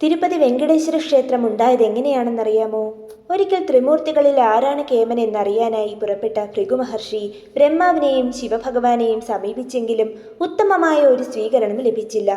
തിരുപ്പതി വെങ്കടേശ്വര ക്ഷേത്രം ഉണ്ടായത് എങ്ങനെയാണെന്നറിയാമോ? ഒരിക്കൽ ത്രിമൂർത്തികളിൽ ആരാണ് കേമൻ എന്നറിയാനായി പുറപ്പെട്ട ഭൃഗുമഹർഷി ബ്രഹ്മാവിനെയും ശിവഭഗവാനെയും സമീപിച്ചെങ്കിലും ഉത്തമമായ ഒരു സ്വീകരണം ലഭിച്ചില്ല.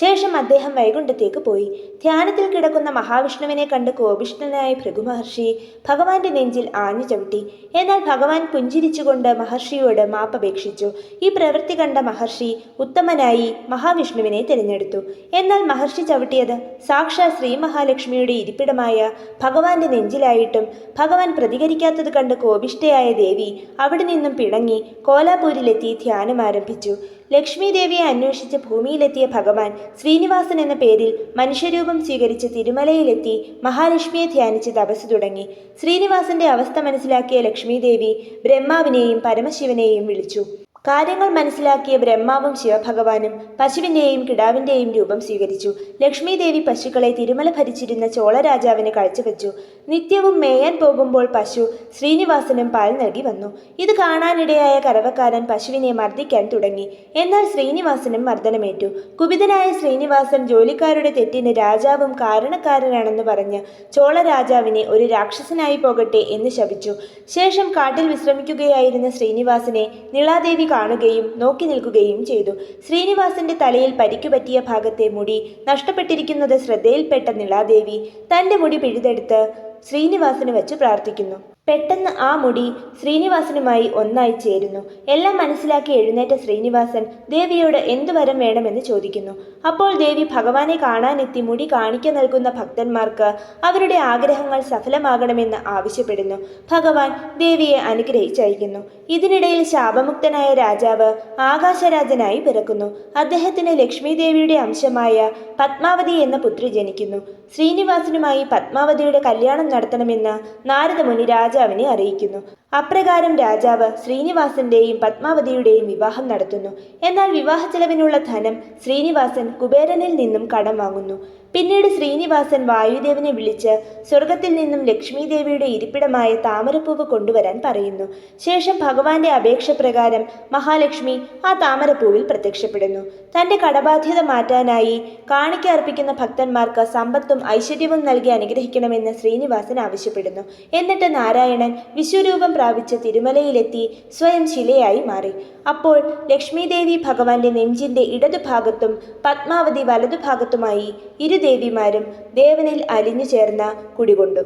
ശേഷം അദ്ദേഹം വൈകുണ്ഠത്തേക്ക് പോയി. ധ്യാനത്തിൽ കിടക്കുന്ന മഹാവിഷ്ണുവിനെ കണ്ട് കോപിഷ്ണനായ ഭൃഗു മഹർഷി ഭഗവാന്റെ നെഞ്ചിൽ ആഞ്ഞു ചവിട്ടി. എന്നാൽ ഭഗവാൻ പുഞ്ചിരിച്ചുകൊണ്ട് മഹർഷിയോട് മാപ്പപേക്ഷിച്ചു. ഈ പ്രവൃത്തി കണ്ട മഹർഷി ഉത്തമനായി മഹാവിഷ്ണുവിനെ തിരഞ്ഞെടുത്തു. എന്നാൽ മഹർഷി ചവിട്ടിയത് സാക്ഷാ ശ്രീ മഹാലക്ഷ്മിയുടെ ഇരിപ്പിടമായ ഭഗവാന്റെ നെഞ്ചിലായിട്ടും ഭഗവാൻ പ്രതികരിക്കാത്തത് കണ്ട് കോപിഷ്ഠയായ ദേവി അവിടെ നിന്നും പിണങ്ങി കോലാപൂരിലെത്തി ധ്യാനം ആരംഭിച്ചു. ലക്ഷ്മി ദേവിയെ അന്വേഷിച്ച് ഭൂമിയിലെത്തിയ ഭഗവാൻ ശ്രീനിവാസൻ എന്ന പേരിൽ മനുഷ്യരൂപം സ്വീകരിച്ച് തിരുമലയിലെത്തി മഹാലക്ഷ്മിയെ ധ്യാനിച്ച് തപസ് തുടങ്ങി. ശ്രീനിവാസന്റെ അവസ്ഥ മനസ്സിലാക്കിയ ലക്ഷ്മി ദേവി ബ്രഹ്മാവിനെയും പരമശിവനെയും വിളിച്ചു. കാര്യങ്ങൾ മനസ്സിലാക്കിയ ബ്രഹ്മാവും ശിവഭഗവാനും പശുവിന്റെയും കിടാവിന്റെയും രൂപം സ്വീകരിച്ചു. ലക്ഷ്മി ദേവി പശുക്കളെ തിരുമല ഭരിച്ചിരുന്ന ചോള രാജാവിന് കാഴ്ചവെച്ചു. നിത്യവും മേയാൻ പോകുമ്പോൾ പശു ശ്രീനിവാസനും പാൽ നൽകി വന്നു. ഇത് കാണാനിടയായ കറവക്കാരൻ പശുവിനെ മർദ്ദിക്കാൻ തുടങ്ങി. എന്നാൽ ശ്രീനിവാസനും മർദ്ദനമേറ്റു. കുപിതനായ ശ്രീനിവാസൻ ജോലിക്കാരുടെ തെറ്റിന് രാജാവും കാരണക്കാരനാണെന്ന് പറഞ്ഞ് ചോളരാജാവിനെ ഒരു രാക്ഷസനായി പോകട്ടെ എന്ന് ശപിച്ചു. ശേഷം കാട്ടിൽ വിശ്രമിക്കുകയായിരുന്ന ശ്രീനിവാസനെ നിളാദേവി കാണുകയും നോക്കി നിൽക്കുകയും ചെയ്തു. ശ്രീനിവാസന്റെ തലയിൽ പരിക്കു പറ്റിയ ഭാഗത്തെ മുടി നഷ്ടപ്പെട്ടിരിക്കുന്നത് ശ്രദ്ധയിൽപ്പെട്ട നിളാദേവി തന്റെ മുടി പിഴുതെടുത്ത് ശ്രീനിവാസന് വെച്ച് പ്രാർത്ഥിക്കുന്നു. പെട്ടെന്ന് ആ മുടി ശ്രീനിവാസനുമായി ഒന്നായി ചേരുന്നു. എല്ലാം മനസ്സിലാക്കി എഴുന്നേറ്റ ശ്രീനിവാസൻ ദേവിയോട് എന്തു വരം വേണമെന്ന് ചോദിക്കുന്നു. അപ്പോൾ ദേവി ഭഗവാനെ കാണാനെത്തി മുടി കാണിക്ക നൽകുന്ന ഭക്തന്മാർക്ക് അവരുടെ ആഗ്രഹങ്ങൾ സഫലമാകണമെന്ന് ആവശ്യപ്പെടുന്നു. ഭഗവാൻ ദേവിയെ അനുഗ്രഹിച്ചയക്കുന്നു. ഇതിനിടയിൽ ശാപമുക്തനായ രാജാവ് ആകാശരാജനായി പിറക്കുന്നു. അദ്ദേഹത്തിന് ലക്ഷ്മി ദേവിയുടെ അംശമായ പത്മാവതി എന്ന പുത്രി ജനിക്കുന്നു. ശ്രീനിവാസനുമായി പത്മാവതിയുടെ കല്യാണം നടത്തണമെന്ന് നാരദമുനി രാജാവിനെ അറിയിക്കുന്നു. അപ്രകാരം രാജാവ് ശ്രീനിവാസന്റെയും പത്മാവതിയുടെയും വിവാഹം നടത്തുന്നു. എന്നാൽ വിവാഹ ചെലവിനുള്ള ധനം ശ്രീനിവാസൻ കുബേരനിൽ നിന്നും കടം വാങ്ങുന്നു. പിന്നീട് ശ്രീനിവാസൻ വായുദേവനെ വിളിച്ച് സ്വർഗത്തിൽ നിന്നും ലക്ഷ്മി ദേവിയുടെ ഇരിപ്പിടമായ താമരപ്പൂവ് കൊണ്ടുവരാൻ പറയുന്നു. ശേഷം ഭഗവാന്റെ അപേക്ഷ പ്രകാരം മഹാലക്ഷ്മി ആ താമരപ്പൂവിൽ പ്രത്യക്ഷപ്പെടുന്നു. തന്റെ കടബാധ്യത മാറ്റാനായി കാണിക്ക അർപ്പിക്കുന്ന ഭക്തന്മാർക്ക് സമ്പത്തും ഐശ്വര്യവും നൽകി അനുഗ്രഹിക്കണമെന്ന് ശ്രീനിവാസൻ ആവശ്യപ്പെടുന്നു. എന്നിട്ട് നാരായണൻ വിശ്വരൂപം പ്രാപിച്ച് തിരുമലയിലെത്തി സ്വയം ശിലയായി മാറി. അപ്പോൾ ലക്ഷ്മീദേവി ഭഗവാന്റെ നെഞ്ചിന്റെ ഇടതുഭാഗത്തും പത്മാവതി വലതുഭാഗത്തുമായി ഇരു ദേവിമാരും ദേവനിൽ അലിഞ്ഞു ചേർന്ന കുടികൊണ്ടു.